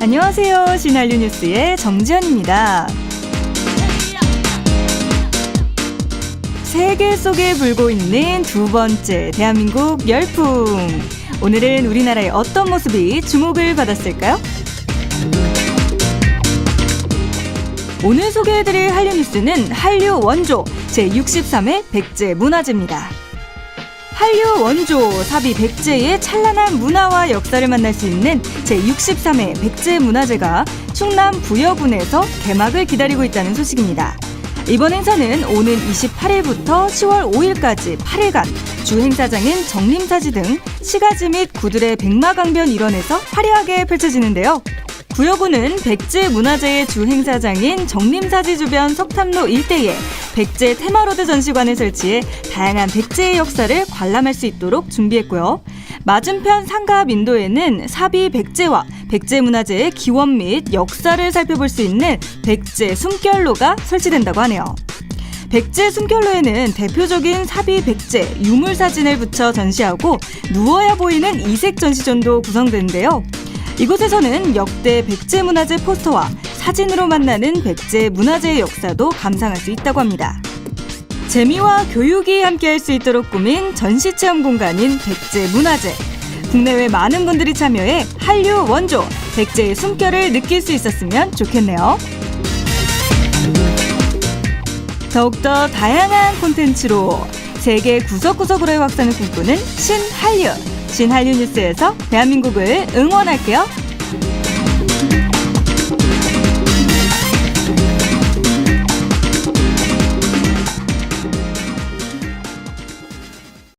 안녕하세요. 신한류 뉴스의 정지현입니다. 세계 속에 불고 있는 두 번째 대한민국 열풍. 오늘은 우리나라의 어떤 모습이 주목을 받았을까요? 오늘 소개해드릴 한류 뉴스는 한류 원조 제63회 백제 문화제입니다. 한류 원조 사비 백제의 찬란한 문화와 역사를 만날 수 있는 제63회 백제 문화제가 충남 부여군에서 개막을 기다리고 있다는 소식입니다. 이번 행사는 오는 28일부터 10월 5일까지 8일간 주 행사장인 정림사지 등 시가지 및 구들의 백마강변 일원에서 화려하게 펼쳐지는데요. 구여군은 백제 문화재의 주 행사장인 정림사지 주변 석탐로 일대에 백제 테마로드 전시관을 설치해 다양한 백제의 역사를 관람할 수 있도록 준비했고요. 맞은편 상가 민도에는 사비 백제와 백제 문화재의 기원 및 역사를 살펴볼 수 있는 백제 숨결로가 설치된다고 하네요. 백제 숨결로에는 대표적인 사비 백제 유물 사진을 붙여 전시하고 누워야 보이는 이색 전시존도 구성되는데요. 이곳에서는 역대 백제 문화재 포스터와 사진으로 만나는 백제 문화재의 역사도 감상할 수 있다고 합니다. 재미와 교육이 함께할 수 있도록 꾸민 전시 체험 공간인 백제 문화재. 국내외 많은 분들이 참여해 한류 원조 백제의 숨결을 느낄 수 있었으면 좋겠네요. 더욱더 다양한 콘텐츠로 세계 구석구석으로의 확산을 꿈꾸는 신한류. 신한류 뉴스에서 대한민국을 응원할게요.